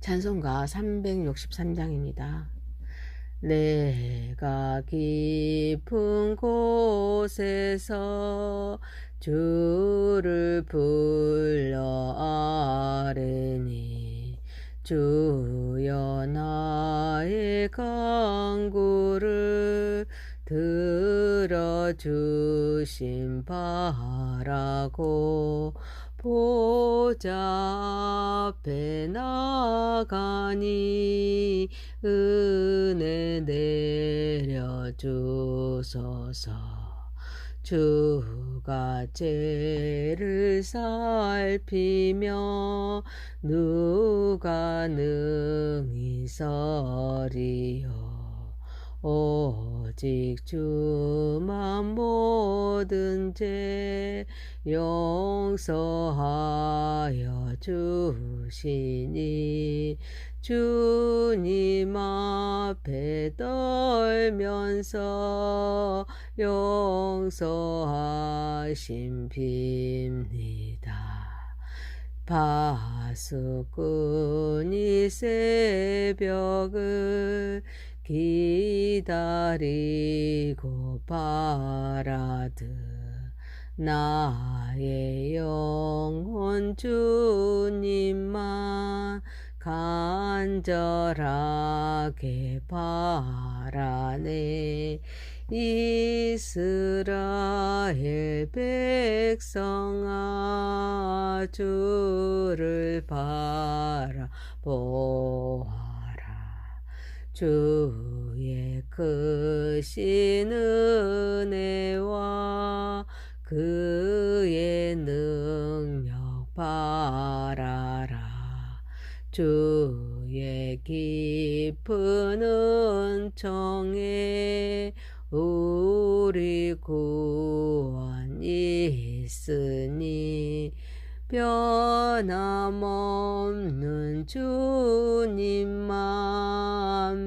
찬송가 363장입니다. 내가 깊은 곳에서 주를 불러 아뢰니 주여 나의 강구를 들어주심 바라고 보좌 앞에 나가니 은혜 내려주소서. 주가 죄를 살피며 누가 능히 서리요 오직 주만 모든 죄 용서하여 주시니 주님 앞에 떨면서 용서하심 빕니다. 파수꾼이 새벽을 기다리고 바라듯 나의 영혼 주님만 간절하게 바라네. 이스라엘 백성아 주를 바라보아 주의 크신 은혜와 그의 능력 바라라. 주의 깊은 은총에 우리 구원이 있으니 변함없는 주님만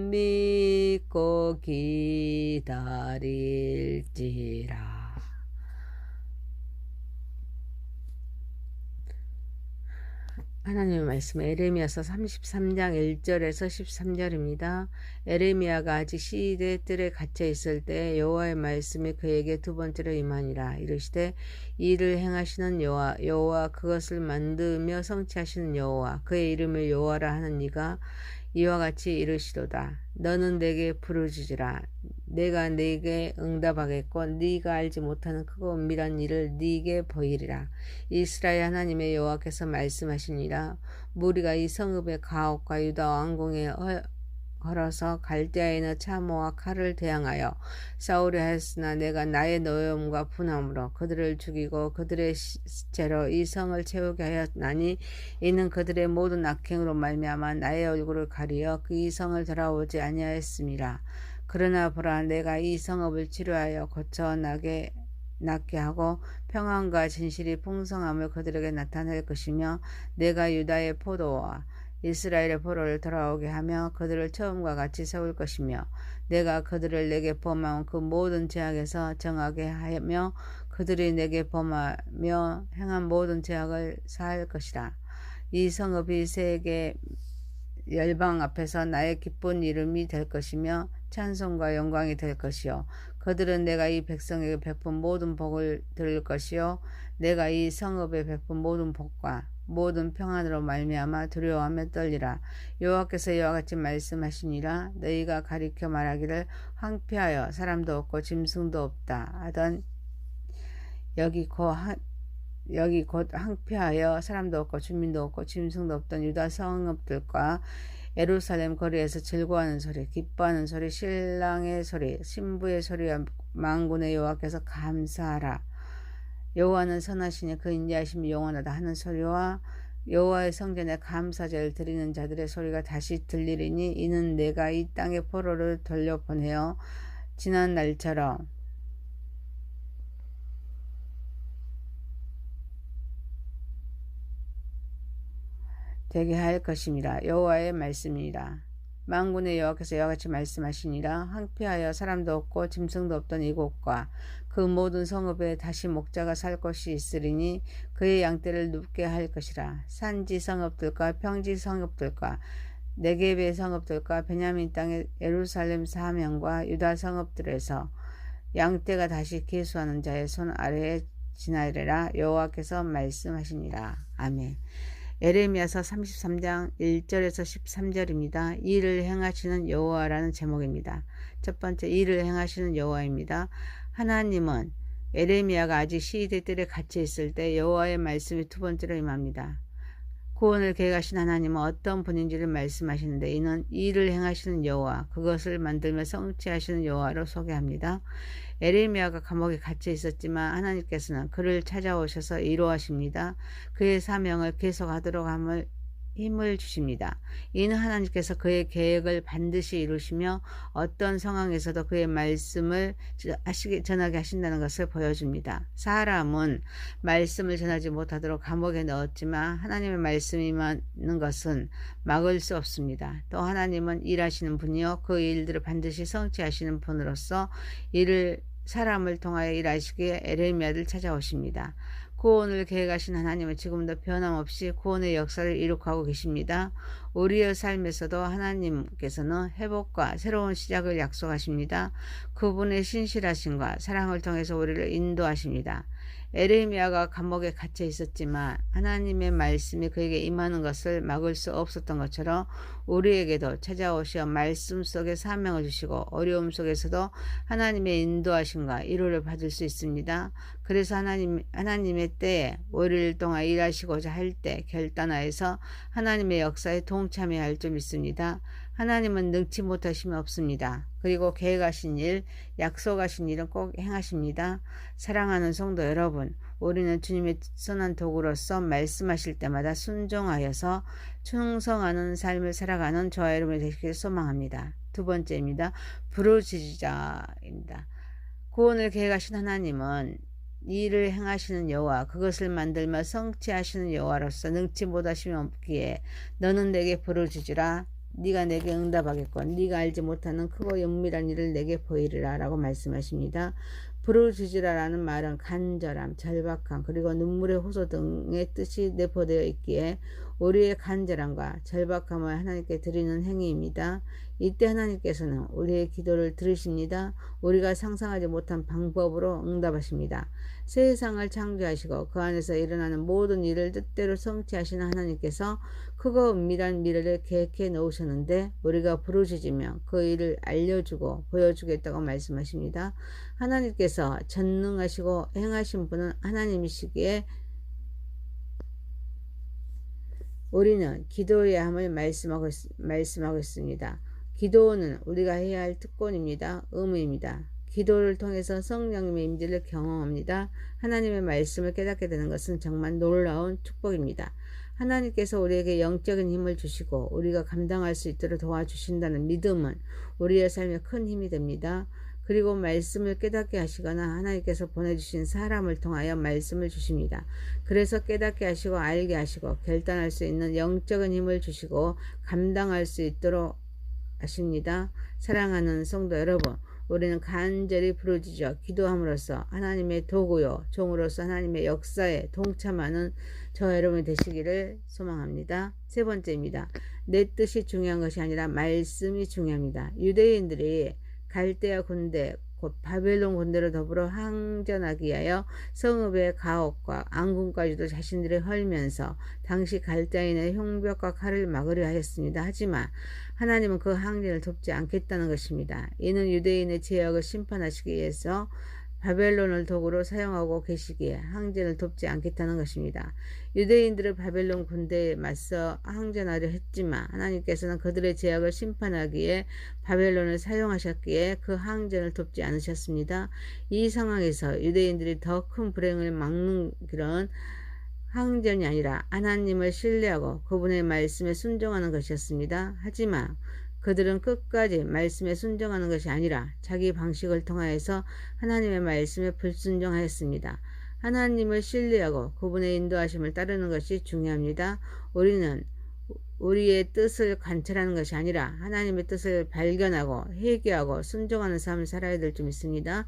믿고 기다릴지라. 하나님의 말씀 에레미야서 33장 1절에서 13절입니다. 에레미야가 아직 시대 뜰에 갇혀 있을 때 여호와의 말씀이 그에게 두 번째로 임하니라 이르시되 이를 행하시는 여호와 여호와 그것을 만드며 성취하시는 여호와 그의 이름을 여호와라 하는 이가 이와 같이 이르시도다. 너는 내게 부르짖으라. 내가 네게 응답하겠고 네가 알지 못하는 크고 은밀한 일을 네게 보이리라. 이스라엘 하나님의 여호와께서 말씀하시니라. 무리가 이 성읍의 가옥과 유다 왕궁에 걸어서 갈대아인의 참호와 칼을 대항하여 싸우려 했으나 내가 나의 노여움과 분함으로 그들을 죽이고 그들의 시체로 이 성을 채우게 하였나니 이는 그들의 모든 악행으로 말미암아 나의 얼굴을 가리어 그 이 성을 돌아오지 아니하였습니다. 그러나 보라 내가 이 성읍을 치료하여 고쳐 나게 낫게 하고 평안과 진실이 풍성함을 그들에게 나타낼 것이며 내가 유다의 포도와 이스라엘의 포로를 돌아오게 하며 그들을 처음과 같이 세울 것이며 내가 그들을 내게 범한 그 모든 죄악에서 정하게 하며 그들이 내게 범하며 행한 모든 죄악을 사할 것이라. 이 성읍이 세계 열방 앞에서 나의 기쁜 이름이 될 것이며 찬송과 영광이 될 것이요 그들은 내가 이 백성에게 베푼 모든 복을 들을 것이요 내가 이 성읍에 베푼 모든 복과 모든 평안으로 말미암아 두려워하며 떨리라. 여호와께서 이와 같이 말씀하시니라. 너희가 가리켜 말하기를 황폐하여 사람도 없고 짐승도 없다. 하던 여기 곧 여기 곧 황폐하여 사람도 없고 주민도 없고 짐승도 없던 유다 성읍들과 에루살렘 거리에서 즐거워하는 소리, 기뻐하는 소리, 신랑의 소리, 신부의 소리와 망군의 여호와께서 감사하라. 여호와는 선하시니 그 인자하심이 영원하다 하는 소리와 여호와의 성전에 감사제를 드리는 자들의 소리가 다시 들리리니 이는 내가 이 땅의 포로를 돌려보내어 지난 날처럼 되게 할 것입니다. 여호와의 말씀이라. 만군의 여호와께서 이와 같이 말씀하시니라 황폐하여 사람도 없고 짐승도 없던 이곳과 그 모든 성읍에 다시 목자가 살 곳이 있으리니 그의 양떼를 눕게 할 것이라 산지 성읍들과 평지 성읍들과 네겝의 성읍들과 베냐민 땅의 예루살렘 사명과 유다 성읍들에서 양떼가 다시 계수하는 자의 손 아래에 지나리라 여호와께서 말씀하시니라. 아멘. 에레미야서 33장 1절에서 13절입니다. 일을 행하시는 여호와라는 제목입니다. 첫 번째 일을 행하시는 여호와입니다. 하나님은 에레미야가 아직 시대 뜰에 갇혀 있을 때 여호와의 말씀이 두 번째로 임합니다. 구원을 계획하신 하나님은 어떤 분인지를 말씀하시는데 이는 일을 행하시는 여호와 그것을 만들며 성취하시는 여호와로 소개합니다. 에레미야가 감옥에 갇혀 있었지만 하나님께서는 그를 찾아오셔서 이루하십니다. 그의 사명을 계속하도록 함을 힘을 주십니다. 이는 하나님께서 그의 계획을 반드시 이루시며 어떤 상황에서도 그의 말씀을 전하게 하신다는 것을 보여줍니다. 사람은 말씀을 전하지 못하도록 감옥에 넣었지만 하나님의 말씀이 임하는 것은 막을 수 없습니다. 또 하나님은 일하시는 분이요 그 일들을 반드시 성취하시는 분으로서 이를 사람을 통하여 일하시기에 에레미야를 찾아오십니다. 구원을 계획하신 하나님은 지금도 변함없이 구원의 역사를 이룩하고 계십니다. 우리의 삶에서도 하나님께서는 회복과 새로운 시작을 약속하십니다. 그분의 신실하심과 사랑을 통해서 우리를 인도하십니다. 에레미야가 감옥에 갇혀 있었지만 하나님의 말씀이 그에게 임하는 것을 막을 수 없었던 것처럼 우리에게도 찾아오시어 말씀 속에 사명을 주시고 어려움 속에서도 하나님의 인도하심과 이루를 받을 수 있습니다. 그래서 하나님 하나님의 때에 우리를 동안 일하시고자 할 때 결단하여서 하나님의 역사에 동참해야 할 줄 믿습니다. 하나님은 능치 못하심이 없습니다. 그리고 계획하신 일, 약속하신 일은 꼭 행하십니다. 사랑하는 성도 여러분, 우리는 주님의 선한 도구로서 말씀하실 때마다 순종하여서 충성하는 삶을 살아가는 저와 여러분이 되시길 소망합니다. 두 번째입니다. 부르짖자입니다. 구원을 계획하신 하나님은 일을 행하시는 여호와 그것을 만들며 성취하시는 여호와로서 능치 못하심이 없기에 너는 내게 부르짖으라 네가 내게 응답하겠건 네가 알지 못하는 크고 영밀한 일을 내게 보이리라 라고 말씀하십니다. 부르짖으라라는 말은 간절함, 절박함, 그리고 눈물의 호소 등의 뜻이 내포되어 있기에 우리의 간절함과 절박함을 하나님께 드리는 행위입니다. 이때 하나님께서는 우리의 기도를 들으십니다. 우리가 상상하지 못한 방법으로 응답하십니다. 세상을 창조하시고 그 안에서 일어나는 모든 일을 뜻대로 성취하시는 하나님께서 크고 은밀한 미래를 계획해 놓으셨는데 우리가 부르짖으며 그 일을 알려주고 보여주겠다고 말씀하십니다. 하나님께서 전능하시고 행하신 분은 하나님이시기에 우리는 기도해야 함을 말씀하고, 말씀하고 있습니다. 기도는 우리가 해야 할 특권입니다. 의무입니다. 기도를 통해서 성령님의 임재를 경험합니다. 하나님의 말씀을 깨닫게 되는 것은 정말 놀라운 축복입니다. 하나님께서 우리에게 영적인 힘을 주시고 우리가 감당할 수 있도록 도와주신다는 믿음은 우리의 삶에 큰 힘이 됩니다. 그리고 말씀을 깨닫게 하시거나 하나님께서 보내주신 사람을 통하여 말씀을 주십니다. 그래서 깨닫게 하시고 알게 하시고 결단할 수 있는 영적인 힘을 주시고 감당할 수 있도록 하십니다. 사랑하는 성도 여러분, 우리는 간절히 부르짖어 기도함으로써 하나님의 도구요 종으로서 하나님의 역사에 동참하는 저 여러분이 되시기를 소망합니다. 세 번째입니다. 내 뜻이 중요한 것이 아니라 말씀이 중요합니다. 유대인들이 갈대아 군대 곧 바벨론 군대로 더불어 항전하기 위하여 성읍의 가옥과 안군까지도 자신들이 헐면서 당시 갈대인의 흉벽과 칼을 막으려 하였습니다. 하지만 하나님은 그 항전을 돕지 않겠다는 것입니다. 이는 유대인의 죄악을 심판하시기 위해서 바벨론을 도구로 사용하고 계시기에 항전을 돕지 않겠다는 것입니다. 유대인들을 바벨론 군대에 맞서 항전하려 했지만 하나님께서는 그들의 죄악을 심판하기에 바벨론을 사용하셨기에 그 항전을 돕지 않으셨습니다. 이 상황에서 유대인들이 더 큰 불행을 막는 그런 항전이 아니라 하나님을 신뢰하고 그분의 말씀에 순종하는 것이었습니다. 하지만 그들은 끝까지 말씀에 순종하는 것이 아니라 자기 방식을 통하여서 하나님의 말씀에 불순종하였습니다. 하나님을 신뢰하고 그분의 인도하심을 따르는 것이 중요합니다. 우리는 우리의 뜻을 관찰하는 것이 아니라 하나님의 뜻을 발견하고 회개하고 순종하는 삶을 살아야 될 줄 믿습니다.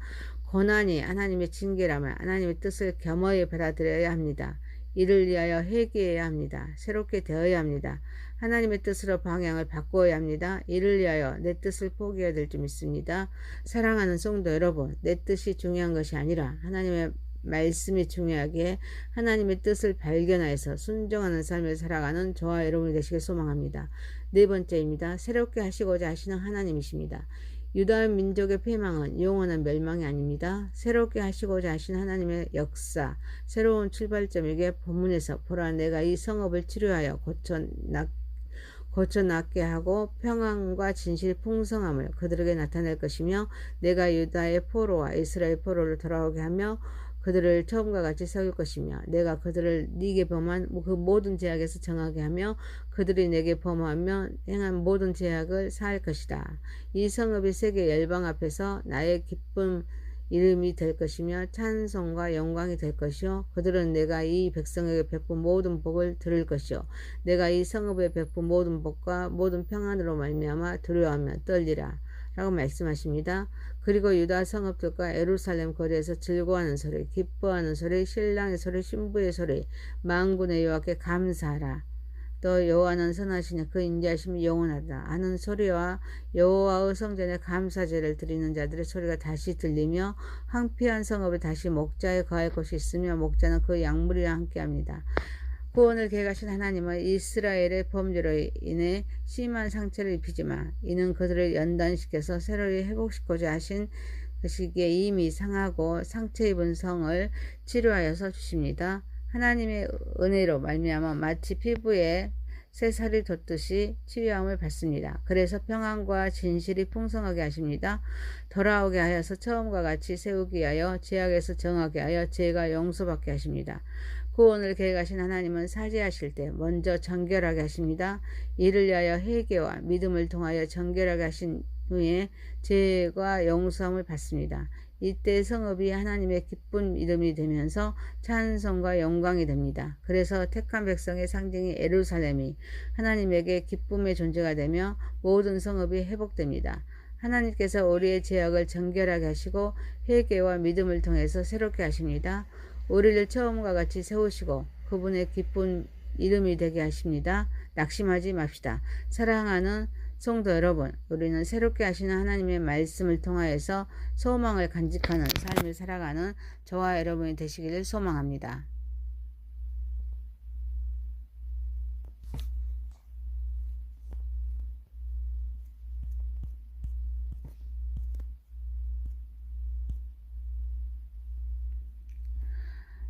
고난이 하나님의 징계라면 하나님의 뜻을 겸허히 받아들여야 합니다. 이를 위하여 회개해야 합니다. 새롭게 되어야 합니다. 하나님의 뜻으로 방향을 바꾸어야 합니다. 이를 위하여 내 뜻을 포기해야 될 줄 믿습니다. 사랑하는 성도 여러분, 내 뜻이 중요한 것이 아니라 하나님의 말씀이 중요하기에 하나님의 뜻을 발견하여서 순종하는 삶을 살아가는 저와 여러분이 되시길 소망합니다. 네 번째입니다. 새롭게 하시고자 하시는 하나님이십니다. 유다 민족의 패망은 영원한 멸망이 아닙니다. 새롭게 하시고자 하신 하나님의 역사, 새로운 출발점에게 본문에서 보라 내가 이 성읍을 치료하여 고쳐 낫 고쳐 낫게 하고 평안과 진실 풍성함을 그들에게 나타낼 것이며 내가 유다의 포로와 이스라엘 포로를 돌아오게 하며 그들을 처음과 같이 세울 것이며 내가 그들을 네게 범한 그 모든 제약에서 정하게 하며 그들이 내게 범하며 행한 모든 제약을 사할 것이다. 이 성읍이 세계 열방 앞에서 나의 기쁨 이름이 될 것이며 찬송과 영광이 될 것이요 그들은 내가 이 백성에게 베푼 모든 복을 들을 것이요 내가 이 성읍에 베푼 모든 복과 모든 평안으로 말미암아 두려워하며 떨리라 라고 말씀하십니다. 그리고 유다 성읍들과 에루살렘 거리에서 즐거워하는 소리, 기뻐하는 소리, 신랑의 소리, 신부의 소리, 만군의 여호와께 감사하라. 또 여호와는 선하시니 그 인자하심이 영원하다 하는 소리와 여호와의 성전에 감사제를 드리는 자들의 소리가 다시 들리며 황폐한 성읍에 다시 목자에 거할 곳이 있으며 목자는 그 약물이와 함께합니다. 구원을 계획하신 하나님은 이스라엘의 범죄로 인해 심한 상처를 입히지만 이는 그들을 연단시켜서 새로이 회복시키고자 하신 그 시기에 이미 상하고 상처 입은 성을 치료하여서 주십니다. 하나님의 은혜로 말미암아 마치 피부에 새 살이 돋듯이 치유함을 받습니다. 그래서 평안과 진실이 풍성하게 하십니다. 돌아오게 하여서 처음과 같이 세우기 하여 죄악에서 정하게 하여 죄가 용서받게 하십니다. 구원을 계획하신 하나님은 사죄하실 때 먼저 정결하게 하십니다. 이를 위하여 회개와 믿음을 통하여 정결하게 하신 후에 죄가 용서함을 받습니다. 이때 성읍이 하나님의 기쁜 이름이 되면서 찬송과 영광이 됩니다. 그래서 택한 백성의 상징이 에루살렘이 하나님에게 기쁨의 존재가 되며 모든 성읍이 회복됩니다. 하나님께서 우리의 죄악을 정결하게 하시고 회개와 믿음을 통해서 새롭게 하십니다. 우리를 처음과 같이 세우시고 그분의 기쁜 이름이 되게 하십니다. 낙심하지 맙시다. 사랑하는 성도 여러분, 우리는 새롭게 하시는 하나님의 말씀을 통하여서 소망을 간직하는 삶을 살아가는 저와 여러분이 되시기를 소망합니다.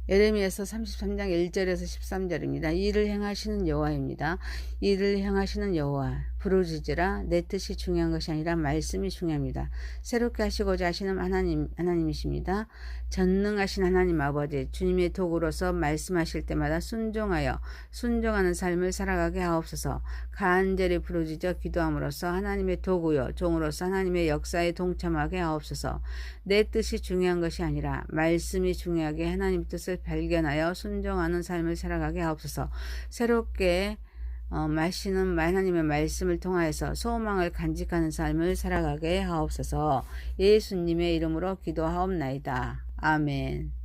예레미야서 33장 1절에서 13절입니다. 이를 행하시는 여호와입니다. 이를 행하시는 여호와 부르짖으라 내 뜻이 중요한 것이 아니라 말씀이 중요합니다. 새롭게 하시고자 하시는 하나님 하나님이십니다. 전능하신 하나님 아버지 주님의 도구로서 말씀하실 때마다 순종하여 순종하는 삶을 살아가게 하옵소서. 간절히 부르짖어 기도함으로써 하나님의 도구요 종으로서 하나님의 역사에 동참하게 하옵소서. 내 뜻이 중요한 것이 아니라 말씀이 중요하게 하나님 뜻을 발견하여 순종하는 삶을 살아가게 하옵소서. 새롭게 어, 마시는 하나님의 말씀을 통하여서 소망을 간직하는 삶을 살아가게 하옵소서 예수님의 이름으로 기도하옵나이다. 아멘.